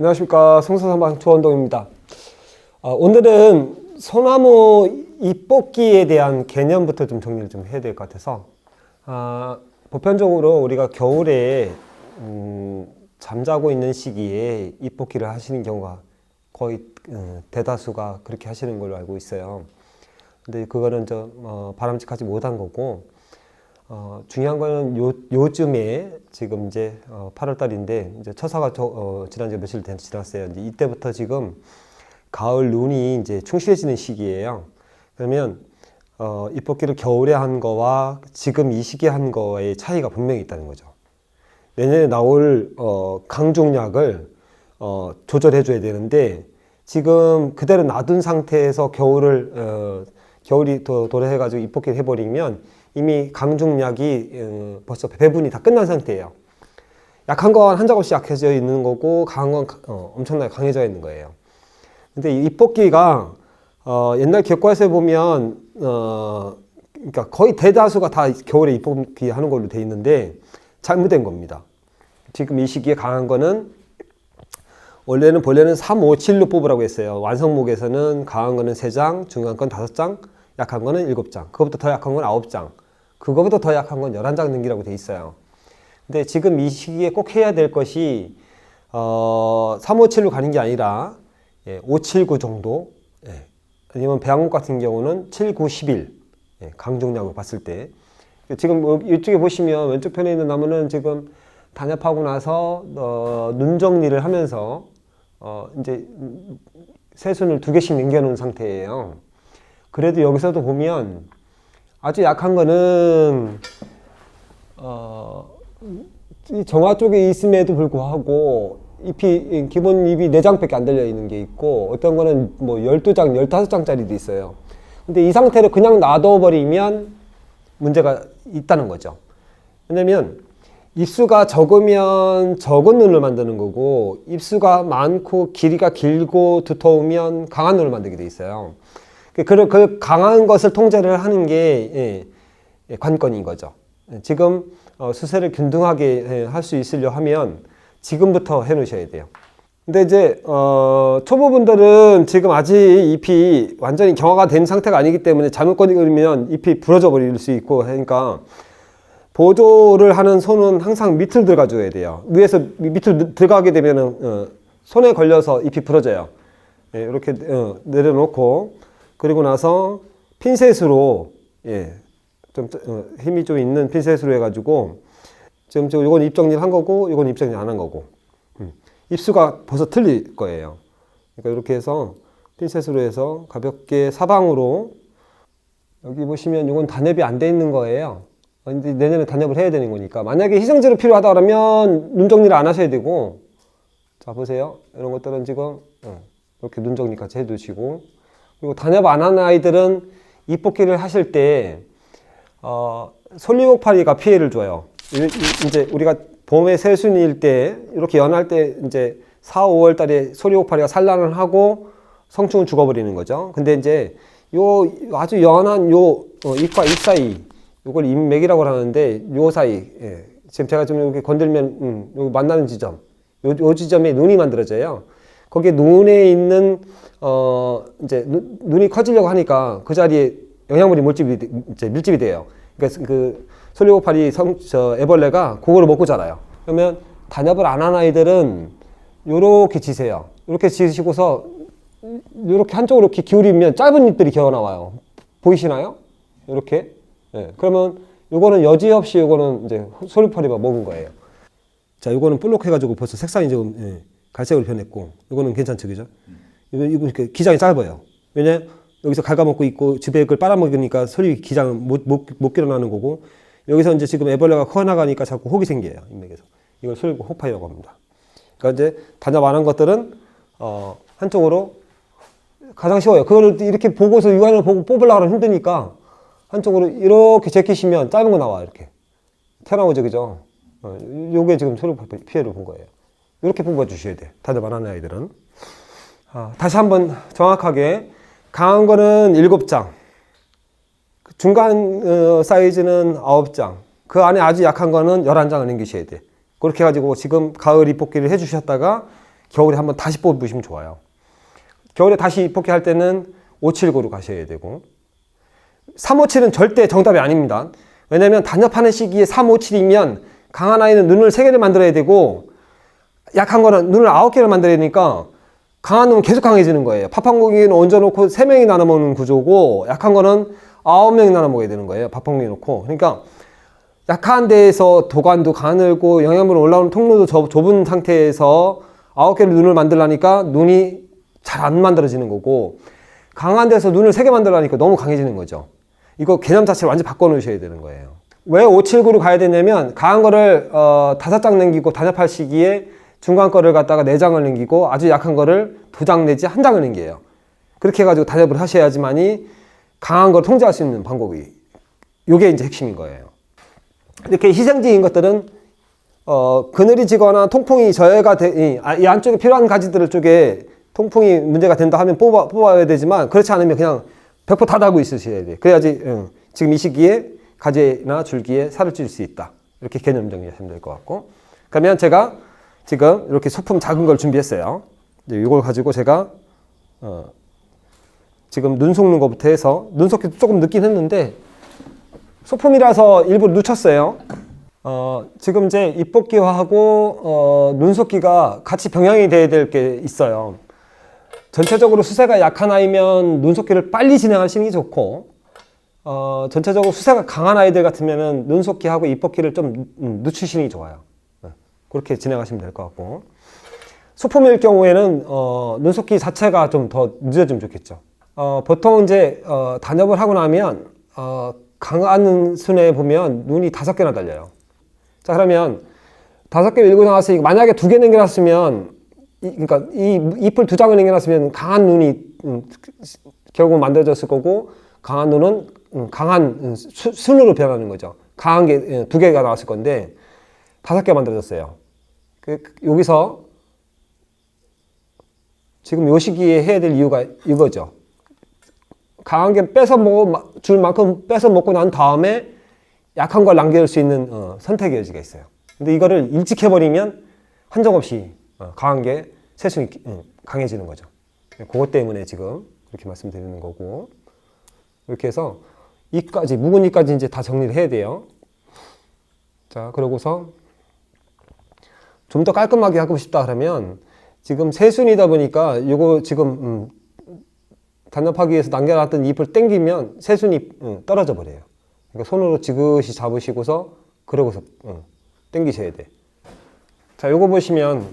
안녕하십니까 성서산방 조원동입니다. 아, 오늘은 소나무 잎 뽑기에 대한 개념부터 좀 정리를 좀 해야 될 것 같아서 아, 보편적으로 우리가 겨울에 음, 잠자고 있는 시기에 잎 뽑기를 하시는 경우가 거의 어, 대다수가 그렇게 하시는 걸로 알고 있어요. 근데 그거는 좀 어, 바람직하지 못한 거고 어, 중요한 거는 요, 요즘에 지금 이제 어, 8월 달인데 이제 처사가 저, 어, 지난주 며칠 된- 지났어요. 이제 이때부터 지금 가을 눈이 이제 충실해지는 시기예요. 그러면 어, 잎뽑기를 겨울에 한 거와 지금 이 시기에 한 거의 차이가 분명히 있다는 거죠. 내년에 나올 어, 강종약을 어, 조절해 줘야 되는데 지금 그대로 놔둔 상태에서 겨울을 어, 겨울이 더 도래해 가지고 잎뽑기를 해버리면 이미 강중약이 어, 벌써 배분이 다 끝난 상태예요. 약한 건 한 작업씩 약해져 있는 거고 강한 건 어, 엄청나게 강해져 있는 거예요. 근데 이 잎뽑기가 어, 옛날 교과서에 보면 어, 그러니까 거의 대다수가 다 겨울에 잎뽑기 하는 걸로 돼 있는데 잘못된 겁니다. 지금 이 시기에 강한 거는 원래는 본래는 3, 5, 7로 뽑으라고 했어요. 완성목에서는 강한 거는 3장, 중간 건 5장, 약한 거는 7장. 그거보다 더 약한 건 9장. 그거보다 더 약한 건 11장 능기라고 돼 있어요. 근데 지금 이 시기에 꼭 해야 될 것이 어, 3, 5, 7로 가는 게 아니라 예, 5, 7, 9 정도. 예. 아니면 배양목 같은 경우는 7, 9, 11. 예, 강종량을 봤을 때. 지금 뭐 이쪽에 보시면 왼쪽 편에 있는 나무는 지금 단엽하고 나서 어, 눈 정리를 하면서 어, 이제 새순을 두 개씩 남겨놓은 상태예요. 그래도 여기서도 보면 아주 약한 거는 어, 이 정화 쪽에 있음에도 불구하고 잎이 기본 잎이 4장밖에 안 달려 있는 게 있고 어떤 거는 뭐 12장, 15장짜리도 있어요. 근데 이 상태로 그냥 놔둬 버리면 문제가 있다는 거죠. 왜냐면 입수가 적으면 적은 눈을 만드는 거고 입수가 많고 길이가 길고 두터우면 강한 눈을 만들게 돼 있어요. 그, 그, 그 강한 것을 통제를 하는 게 예, 예, 관건인 거죠. 예, 지금 어, 수세를 균등하게 할 수 있으려 하면 지금부터 해 놓으셔야 돼요. 근데 이제 어, 초보분들은 지금 아직 잎이 완전히 경화가 된 상태가 아니기 때문에 잘못 꺼내면 잎이 부러져 버릴 수 있고 하니까 보조를 하는 손은 항상 밑을 들어가 줘야 돼요. 위에서 밑을 들어가게 되면은 어, 손에 걸려서 잎이 부러져요. 예, 이렇게 어, 내려놓고 그리고 나서 핀셋으로 예, 좀 어, 힘이 좀 있는 핀셋으로 해가지고 지금 지금 이건 입 정리를 한 거고 이건 입 정리 안한 거고 음. 입수가 벌써 틀릴 거예요. 그러니까 이렇게 해서 핀셋으로 해서 가볍게 사방으로 여기 보시면 이건 단엽이 안 돼 있는 거예요. 어, 이제 내년에 단엽을 해야 되는 거니까 만약에 희생제로 필요하다 그러면 눈 정리를 안 하셔야 되고 자 보세요 이런 것들은 지금 어, 이렇게 눈 정리까지 해두시고 그리고 단엽 안 하는 아이들은 잎뽑기를 하실 때 어, 솔리고파리가 피해를 줘요. 이제 우리가 봄에 새순일 때 이렇게 연할 때 이제 4, 5월 달에 솔리고파리가 산란을 하고 성충을 죽어버리는 거죠. 근데 이제 요 아주 연한 요 어, 잎과 잎 사이 요걸 잎맥이라고 하는데 요 사이 예. 지금 제가 좀 이렇게 건들면 음, 요 만나는 지점 요, 요 지점에 눈이 만들어져요. 거기에 눈에 있는 어 이제 눈, 눈이 커지려고 하니까 그 자리에 영양분이 밀집이 돼- 이제 밀집이 돼요. 그러니까 그 솔리고파리 성, 저 애벌레가 그거를 먹고 자라요. 그러면 단엽을 안 한 아이들은 요렇게 지세요. 이렇게 지시고서 이렇게 한쪽으로 이렇게 기울이면 짧은 잎들이 기어 나와요. 보이시나요? 이렇게. 예. 그러면 요거는 여지없이 요거는 이제 솔리파리가 먹은 거예요. 자, 요거는 볼록해 가지고 벌써 색상이 좀 예, 갈색으로 변했고, 요거는 괜찮죠, 그죠? 이거 이거 기장이 짧아요. 왜냐 여기서 갉아먹고 있고 집에 그걸 빨아먹으니까 소리 기장 못못 길어나는 거고, 여기서 이제 지금 애벌레가 커나가니까 자꾸 혹이 생겨요 인맥에서. 이걸 솔리고 호파이라고 합니다. 그러니까 이제 단잡 안한 것들은 어, 한쪽으로 가장 쉬워요. 그거를 이렇게 보고서 육안을 보고 뽑으려고 하면 힘드니까 한쪽으로 이렇게 제끼시면 짧은 거 나와 이렇게 튀어나오죠, 그죠? 어, 요게 지금 소리 피해를 본 거예요. 이렇게 뽑아 주셔야 돼. 다들 말하는 아이들은. 아, 다시 한번 정확하게 강한 거는 7장, 그 중간 어, 사이즈는 9장, 그 안에 아주 약한 거는 11장을 남기셔야 돼. 그렇게 해가지고 지금 가을 잎뽑기를 해주셨다가 겨울에 한번 다시 뽑으시면 좋아요. 겨울에 다시 입복기 할 때는 579로 가셔야 되고 357은 절대 정답이 아닙니다. 왜냐면 단nhập하는 시기에 357이면 강한 아이는 눈을 3개를 만들어야 되고 약한 거는 눈을 9개를 만들어야 되니까 강한 놈은 계속 강해지는 거예요. 파판고기는 얹어놓고 3명이 나눠 먹는 구조고 약한 거는 9명이 나눠 먹어야 되는 거예요. 파판고기 놓고. 그러니까 약한 데에서 도관도 가늘고 영양분 올라오는 통로도 좁- 좁은 상태에서 9개를 눈을 만들라니까 눈이 잘 안 만들어지는 거고 강한 데서 눈을 3개 만들라니까 너무 강해지는 거죠. 이거 개념 자체를 완전히 바꿔놓으셔야 되는 거예요. 왜 579로 가야 되냐면 강한 거를 어, 다섯 장 남기고 단nhập할 시기에 중간 거를 갖다가 네 장을 남기고 아주 약한 거를 두장 내지 한 장을 남겨요. 그렇게 해가지고 단nhập 을 하셔야지만이 강한 걸 통제할 수 있는 방법이 이게 이제 핵심인 거예요. 이렇게 희생적인 것들은 어, 그늘이 지거나 통풍이 저해가 돼, 이, 아, 이 안쪽에 필요한 가지들 쪽에 통풍이 문제가 된다 하면 뽑아, 뽑아야 되지만 그렇지 않으면 그냥 100%다 달고 있으셔야 돼요. 그래야지 응, 지금 이 시기에 가지나 줄기에 살을 찔 수 있다. 이렇게 개념 정리하시면 될 것 같고 그러면 제가 지금 이렇게 소품 작은 걸 준비했어요. 이걸 가지고 제가 어, 지금 눈 속는 것부터 해서 눈 속기도 조금 늦긴 했는데 소품이라서 일부러 늦췄어요. 어, 지금 이제 입복기화하고 어, 눈 속기가 같이 병행이 돼야 될 게 있어요. 전체적으로 수세가 약한 아이면 눈 속기를 빨리 진행하시는 게 좋고 어, 전체적으로 수세가 강한 아이들 같으면은 눈속기하고 입복기를 좀 음, 늦추시는 게 좋아요. 네, 그렇게 진행하시면 될 것 같고 소품일 경우에는 어, 눈속기 자체가 좀 더 늦어지면 좋겠죠. 어, 보통 이제 어, 단엽을 하고 나면 어, 강한 순에 보면 눈이 다섯 개나 달려요. 자 그러면 다섯 개 밀고 나왔으니까 만약에 두 개 남겨놨으면 이, 그러니까 이 잎을 두 장을 남겨놨으면 강한 눈이 음, 결국 만들어졌을 거고 강한 눈은 음, 강한 음, 수, 순으로 변하는 거죠. 강한 게 두 개가 나왔을 건데 다섯 개 만들어졌어요. 그, 그, 여기서 지금 요 시기에 해야 될 이유가 이거죠. 강한 게 뺏어 먹어 줄 만큼 뺏어 먹고 난 다음에 약한 걸 남겨둘 수 있는 어, 선택의 여지가 있어요. 근데 이거를 일찍 해버리면 한정 없이 어, 강한 게 세순이 어, 강해지는 거죠. 그것 때문에 지금 이렇게 말씀드리는 거고 이렇게 해서 이까지 묵은 이까지 이제 다 정리를 해야 돼요. 자 그러고서 좀 더 깔끔하게 하고 싶다 그러면 지금 세 순이다 보니까 이거 지금 음, 단납하기 위해서 남겨놨던 잎을 당기면 새순이 응, 떨어져 버려요. 그러니까 손으로 지그시 잡으시고서 그러고서 응, 당기셔야 돼. 자, 요거 보시면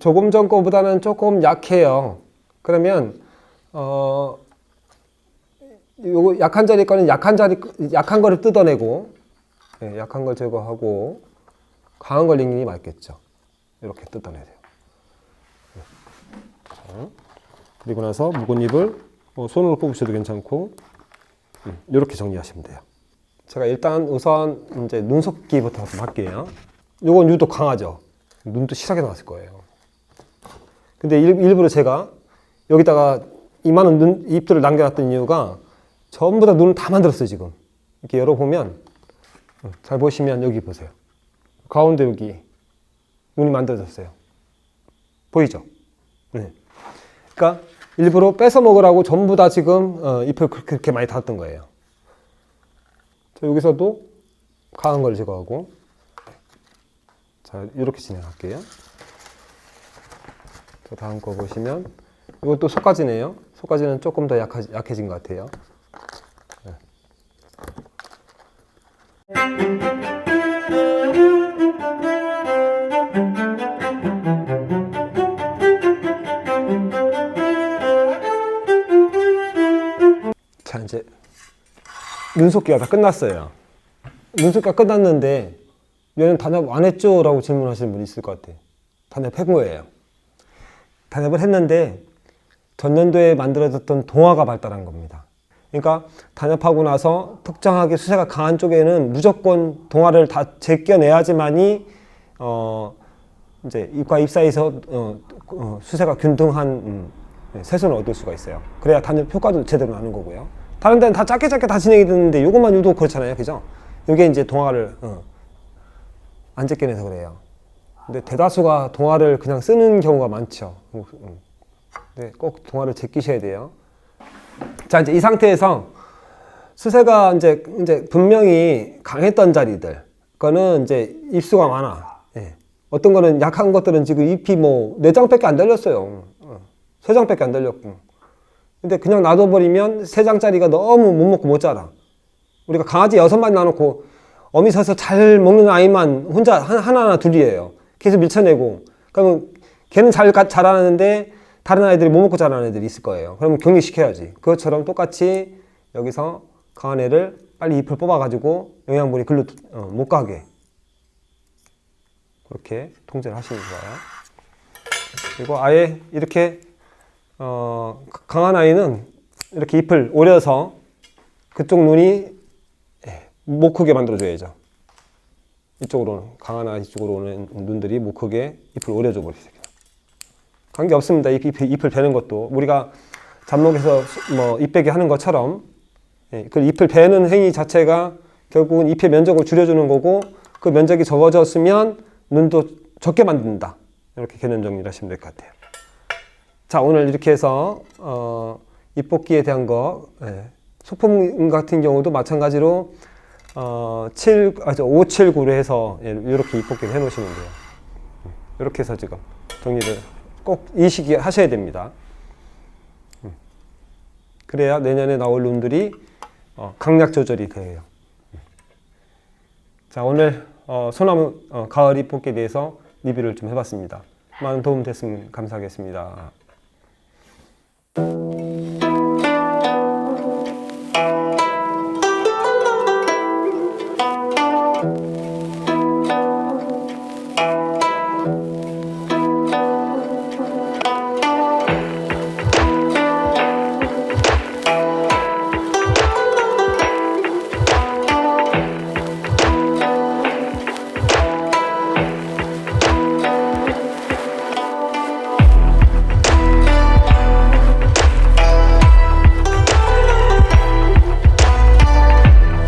조금 전 거보다는 조금 약해요. 그러면 어 요거 약한 자리 거는 약한 자리 약한 거를 뜯어내고 예, 약한 걸 제거하고 강한 걸 링이 맞겠죠. 이렇게 뜯어내세요. 자. 그리고 나서 묵은 잎을 뭐 손으로 뽑으셔도 괜찮고 이렇게 정리하시면 돼요. 제가 일단 우선 이제 눈속기부터 좀 할게요. 요건 유독 강하죠. 눈도 시작해 나왔을 거예요. 근데 일, 일부러 제가 여기다가 이만한 눈, 잎들을 남겨놨던 이유가 전부 다 눈을 다 만들었어요 지금. 이렇게 열어보면 어, 잘 보시면 여기 보세요. 가운데 여기 눈이 만들어졌어요. 보이죠? 네. 그러니까 일부러 뺏어 먹으라고 전부 다 지금 어, 잎을 그- 그렇게 많이 닫았던 거예요. 자, 여기서도 강한 걸 제거하고 자 이렇게 진행할게요. 자, 다음 거 보시면 이것도 속가지네요. 속가지는 조금 더 약하, 약해진 것 같아요. 네. 자 이제 눈속기가 다 끝났어요. 눈속기가 끝났는데 얘는 단합 안 했죠? 라고 질문하시는 분이 있을 것 같아. 단합한 거예요. 단합을 했는데 전년도에 만들어졌던 동화가 발달한 겁니다. 그러니까 단합하고 나서 특정하게 수세가 강한 쪽에는 무조건 동화를 다 제껴내야지만이 어 이제 잎과 잎 사이에서 어, 어, 수세가 균등한 음, 네, 세순을 얻을 수가 있어요. 그래야 단엽 효과도 제대로 나는 거고요. 다른 데는 다 짧게 짧게 다 진행이 되는데 이것만 유독 그렇잖아요. 그죠? 이게 이제 동화를 어, 안 제껴내서 그래요. 근데 대다수가 동화를 그냥 쓰는 경우가 많죠. 음. 네, 꼭 동화를 제끼셔야 돼요. 자, 이제 이 상태에서 수세가 이제 이제 분명히 강했던 자리들, 그거는 이제 입수가 많아. 예. 어떤 거는 약한 것들은 지금 잎이 뭐 네 장밖에 안 달렸어요. 어, 세 장밖에 안 달렸고. 근데 그냥 놔둬버리면 세 장짜리가 너무 못 먹고 못 자라. 우리가 강아지 여섯 마리 놔놓고 어미 서서 잘 먹는 아이만 혼자 한- 하나나 둘이에요. 계속 밀쳐내고. 그러면 걔는 잘 가- 자라는데 다른 아이들이 못 먹고 자라는 애들이 있을 거예요. 그러면 격리시켜야지. 그것처럼 똑같이 여기서 강한 애를 빨리 잎을 뽑아가지고 영양분이 글로 어, 못 가게. 그렇게 통제를 하시는 거예요. 그리고 아예 이렇게 어, 강한 아이는 이렇게 잎을 오려서 그쪽 눈이 예, 못 크게 만들어줘야죠. 이쪽으로는 강한 아이 쪽으로 오는 눈들이 못 크게 잎을 오려줘 버리세요. 관계 없습니다. 잎, 잎, 잎을 베는 것도 우리가 잡목에서 뭐 잎 베기 하는 것처럼 예, 그 잎을 베는 행위 자체가 결국은 잎의 면적을 줄여주는 거고 그 면적이 적어졌으면 눈도 적게 만든다. 이렇게 개념 정리를 하시면 될 것 같아요. 자 오늘 이렇게 해서 어, 잎뽑기에 대한 거 예, 소품 같은 경우도 마찬가지로 어, 7, 아, 저 579로 해서 예, 이렇게 잎뽑기를 해놓으시면 돼요. 음, 이렇게 해서 지금 정리를 꼭이 시기에 하셔야 됩니다. 음. 그래야 내년에 나올 놈들이 어, 강약 조절이 돼요. 음. 자 오늘 어, 소나무 어, 가을 잎뽑기에 대해서 리뷰를 좀 해봤습니다. 많은 도움 됐으면 감사하겠습니다.